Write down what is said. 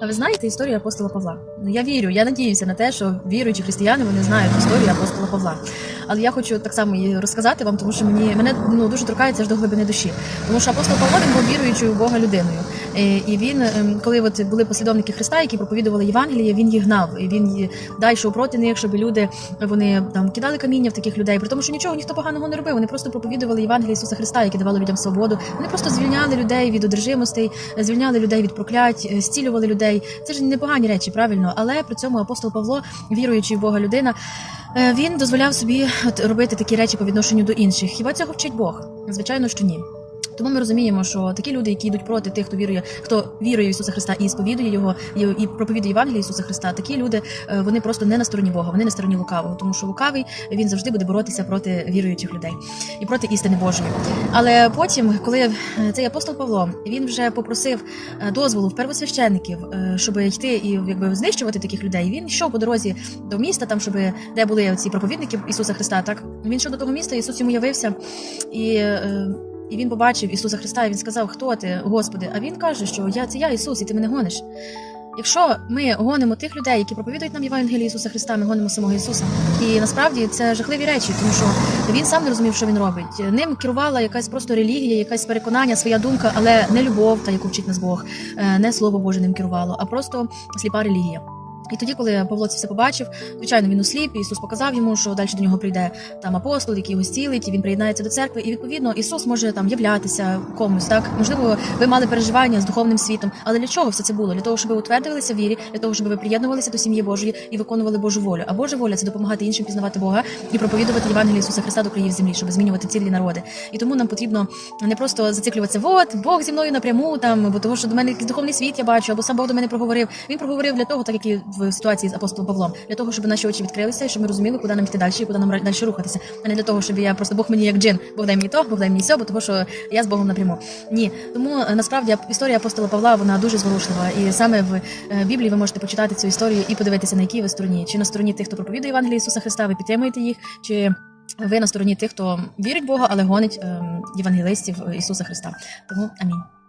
А ви знаєте історію апостола Павла? Ну, Я вірю, я надіюся на те, що віруючі християни вони знають історію апостола Павла. Але я хочу так само її розказати вам, тому що мені мене ну дуже торкається аж до глибини душі. Тому що апостол Павло він був віруючою в Бога людиною. Е, І він, ем, коли от були послідовники Христа, які проповідували Євангеліє, він їх гнав. І він ї- йшов проти них, щоб люди вони там кидали каміння в таких людей, при тому, що нічого ніхто поганого не робив. Вони просто проповідували Євангеліє Ісуса Христа, яке давало людям свободу. Вони просто звільняли людей від одержимостей, звільняли людей від проклять, е, зцілювали людей. Це ж непогані речі, правильно. Але при цьому апостол Павло, віруючий в Бога людина, е, він дозволяв собі от робити такі речі по відношенню до інших. Хіба цього вчить Бог? Звичайно, що ні. Тому ми розуміємо, що такі люди, які йдуть проти тих, хто вірує, хто вірує в Ісуса Христа і сповідує його, і, проповідує Євангеліє Ісуса Христа, такі люди е, вони просто не на стороні Бога, вони на стороні лукавого, тому що лукавий він завжди буде боротися проти віруючих людей і проти істини Божої. Але потім, коли е, цей апостол Павло він вже попросив е, дозволу в первосвященників, щоб йти і якби знищувати таких людей, він йшов по дорозі до міста, там щоб де були ці проповідники Ісуса Христа. Так він йшов до того міста, Ісус йому явився і. І він побачив Ісуса Христа, і він сказав: Хто ти, Господи? А він каже, що я це я Ісус, і ти мене гониш. Якщо ми гонимо тих людей, які проповідують нам Євангеліє Ісуса Христа, ми гонимо самого Ісуса. І насправді це жахливі речі, тому що він сам не розумів, що він робить. Ним керувала якась просто релігія, якась переконання, своя думка, але не любов, та яку вчить нас Бог, е, не слово Боже ним керувало, а просто сліпа релігія. І тоді, коли Павло це все побачив, звичайно, він усліп, Ісус показав йому, що далі до нього прийде там апостол, який його зцілить, він приєднається до церкви. І відповідно Ісус може там являтися комусь. Так можливо, ви мали переживання з духовним світом. Але для чого все це було? Для того, щоб ви утвердилися в вірі, для того, щоб ви приєднувалися до сім'ї Божої і виконували Божу волю. А Божа воля це допомагати іншим пізнавати Бога і проповідувати Євангеліє Ісуса Христа до країв землі, щоб змінювати цілі народи. І тому нам потрібно не просто зациклюватися, от Бог зі мною напряму, там бо того, що до мене якийсь духовний світ я бачу, або сам Бог до мене проговорив. Він проговорив для того, так як і ситуації з апостолом Павлом, для того, щоб наші очі відкрилися, і щоб ми розуміли, куди нам йти далі, і куди нам далі рухатися, а не для того, щоб я просто Бог мені як джин, Бог дай мені то, Бог дай мені сьо, бо того, що я з Богом напряму. Ні, тому е, насправді історія апостола Павла вона дуже зворушлива. І саме в е, Біблії ви можете почитати цю історію і подивитися, на якій ви стороні, чи на стороні тих, хто проповідує Євангеліє Ісуса Христа, ви підтримуєте їх, чи ви на стороні тих, хто вірить в Бога, але гонить ем, євангелистів е, Ісуса Христа. Тому амінь.